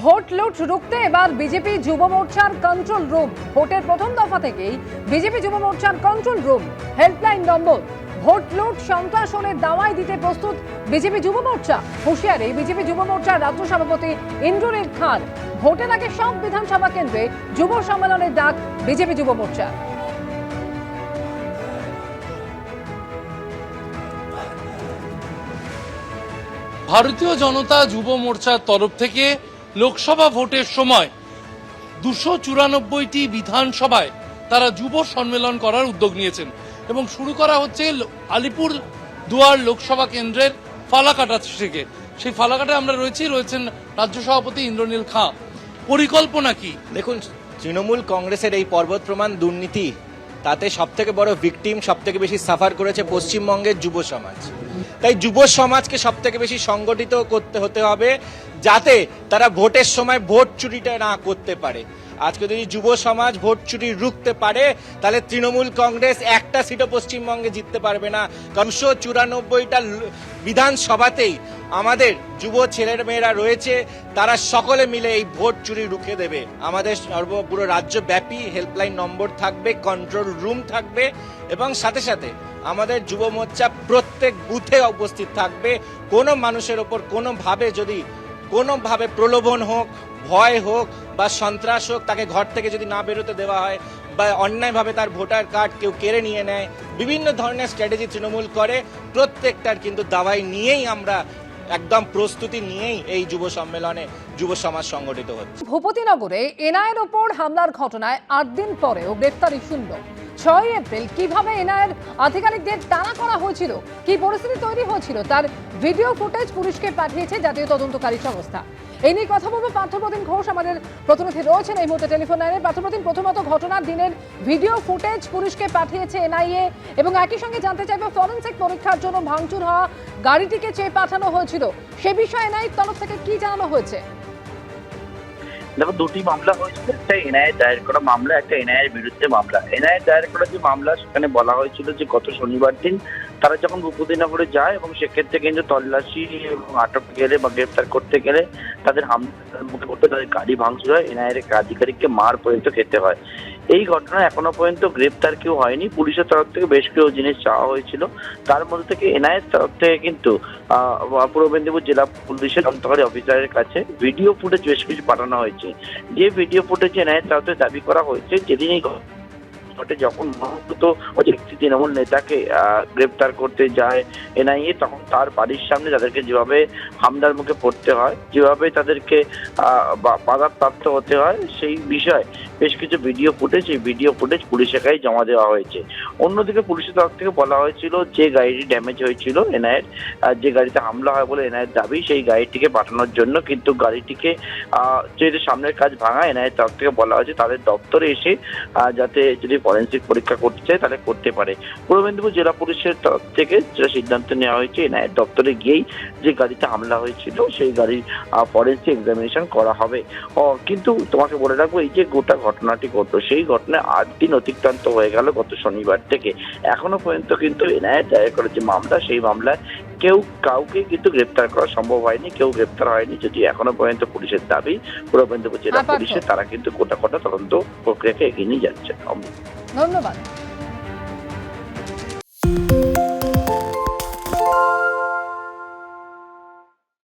Vote লুট রুখতে এবার বিজেপি যুব মোর্চার কন্ট্রোল রুম ভোটের প্রথম দফা থেকেই বিজেপি যুব মোর্চার control room helpline number. Vote লুট সন্ত্রাসনের দাওয়াই দিতে প্রস্তুত বিজেপি যুব মোর্চা। হুঁশিয়ারি, বিজেপি যুব মোর্চার রাজ্য সভাপতি ইন্দ্রনীল খান ভোটের আগে সব বিধানসভা কেন্দ্রে যুব সম্মেলনের ডাক বিজেপি যুব মোর্চা ভারতীয় জনতা যুব মোর্চার তরফ থেকে লোকসভা ভোটের সময় দুশো চুরানব্বইটি বিধানসভায় তারা যুব সম্মেলন করার উদ্যোগ নিয়েছেন এবং শুরু করা হচ্ছে আলিপুর দুয়ার লোকসভা কেন্দ্রের ফালাকাটা থেকে। সেই ফালাকাটা আমরা রয়েছি, রয়েছেন রাজ্য সভাপতি ইন্দ্রনীল খাঁ। পরিকল্পনা কি? দেখুন, তৃণমূল কংগ্রেসের এই পর্বত প্রমাণ দুর্নীতি তাতে সব থেকে বড় ভিকটিম সব থেকে বেশি সাফার করেছে পশ্চিমবঙ্গের যুব সমাজ। তাই যুব সমাজকে সব থেকে বেশি সংগঠিত করতে হতে হবে যাতে তারা ভোটের সময় ভোট চুরিটা না করতে পারে। আজকে যদি যুব সমাজ ভোট চুরি রুখতে পারে, তাহলে তৃণমূল কংগ্রেস একটা সিটও পশ্চিমবঙ্গে জিততে পারবে না। কমশো চুরানব্বইটা বিধানসভাতেই আমাদের যুব ছেলের মেয়েরা রয়েছে, তারা সকলে মিলে এই ভোট চুরি রুখে দেবে। আমাদের সর্ব পুরো রাজ্যব্যাপী হেল্পলাইন নম্বর থাকবে, কন্ট্রোল রুম থাকবে এবং সাথে সাথে আমাদের যুব মোর্চা প্রত্যেক বুথে উপস্থিত থাকবে। কোনো মানুষের ওপর কোনোভাবে যদি, কোনোভাবে প্রলোভন হোক, ভয় হোক বা সন্ত্রাস হোক, তাকে ঘর থেকে যদি না বেরোতে দেওয়া হয় বা অন্যায়ভাবে তার ভোটার কার্ড কেউ কেড়ে নিয়ে নেয়, বিভিন্ন ধরনের স্ট্র্যাটেজি তৃণমূল করে, প্রত্যেকটার কিন্তু দাওয়াই নিয়েই আমরা একদম প্রস্তুতি নিয়েই এই যুব সম্মেলনে যুব সমাজ সংগঠিত হচ্ছে। ভূপতিনগরে এনআইয়ের ওপর হামলার ঘটনায় আট দিন পরেও গ্রেপ্তারি শূন্য। ছয় এপ্রিল। কীভাবে এনআইয়ের আধিকারিকদের তাড়া করা হয়েছিল? কি পরিস্থিতি তৈরি হয়েছিল? তার ভিডিও ফুটেজ পুলিশকে পাঠিয়েছে জাতীয় তদন্তকারী সংস্থা। এই নিয়ে কথা বলব পার্থপ্রতিম ঘোষ, আমাদের প্রতিনিধি রয়েছেন এই মুহূর্তে টেলিফোন লাইনে। পার্থপ্রতিম, প্রথমত ঘটনার দিনের ভিডিও ফুটেজ পুলিশকে পাঠিয়েছে এনআইএ এবং একই সঙ্গে জানতে চাইব ফরেন্সিক পরীক্ষার জন্য ভাঙচুর হওয়া গাড়িটিকে চেয়ে পাঠানো হয়েছিল? সে বিষয়ে এনআইএর তরফ থেকে কি জানানো হয়েছে? দেখো, দুটি মামলা হয়েছিল, একটা এনআইএ দায়ের করা মামলা, একটা এনআইএর বিরুদ্ধে মামলা। এনআইএ দায়ের করা যে মামলা, সেখানে বলা হয়েছিল যে গত শনিবার দিন তারা যখন উপদিনগরে যায় এবং সেক্ষেত্রে কিন্তু তল্লাশি এবং আটক গেলে বা গ্রেফতার করতে গেলে তাদের হামলা করতে তাদের গাড়ি ভাঙচুর হয়, এনআইএর এক আধিকারিককে মার পর্যন্ত খেতে হয়। এই ঘটনায় এখনও পর্যন্ত গ্রেপ্তার কেউ হয়নি। পুলিশের তরফ থেকে বেশ কিছু জিনিস চাওয়া হয়েছিল। তার মধ্যে থেকে এনআইএর তরফ থেকে কিন্তু পূর্ব মেদিনীপুর জেলা পুলিশের তদন্তকারী অফিসারের কাছে ভিডিও ফুটেজ বেশ কিছু পাঠানো হয়েছে। যে ভিডিও ফুটেজ এনআইএর তরফ থেকে দাবি করা হয়েছে, যেদিন এই ঘটে যখন মহন্ত ওই একটি তৃণমূল নেতাকে গ্রেপ্তার করতে যায় এনআইএ, তখন তার বাড়ির সামনে তাদেরকে যেভাবে হামলার মুখে পড়তে হয়, যেভাবে তাদেরকে বাধাপ্রাপ্ত হতে হয়, সেই বিষয়ে বেশ কিছু ভিডিও ফুটেজ, এই ভিডিও ফুটেজ পুলিশের কাছে জমা দেওয়া হয়েছে। অন্যদিকে পুলিশের তরফ থেকে বলা হয়েছিল যে গাড়িটি ড্যামেজ হয়েছিল, এনআইয়ের যে গাড়িতে হামলা হয় বলে এনআইয়ের দাবি, সেই গাড়িটিকে পাঠানোর জন্য কিন্তু গাড়িটিকে যেহেতু সামনের কাজ ভাঙা, এনআইয়ের তরফ থেকে বলা হয়েছে তাদের দপ্তরে এসে যাতে যদি ফরেন্সিক পরীক্ষা করতে চায় তাহলে করতে পারে। পূর্ব মেদিনীপুর জেলা পুলিশের তরফ থেকে যেটা সিদ্ধান্ত নেওয়া হয়েছে এনআইয়ের দপ্তরে গিয়েই যে গাড়িতে হামলা হয়েছিল, সেই গাড়ির ফরেন্সিক এক্সামিনেশন করা হবে। কিন্তু তোমাকে বলে রাখব, এই যে গোটা ঘটনাটি ঘটলো, সেই ঘটনায় আট দিন অতিক্রান্ত হয়ে গেল গত শনিবার থেকে। এখনও পর্যন্ত কিন্তু এনআইএ দায়ের করা যে মামলা, সেই মামলায় কেউ কাউকে কিন্তু গ্রেপ্তার করা সম্ভব হয়নি কেউ গ্রেপ্তার হয়নি। যদি এখনও পর্যন্ত পুলিশের দাবি পূর্ব পর্যন্ত জেলা পুলিশে পুলিশের তারা কিন্তু কোটা কোটা তদন্ত প্রক্রিয়াকে এগিয়ে নিয়ে যাচ্ছে। ধন্যবাদ।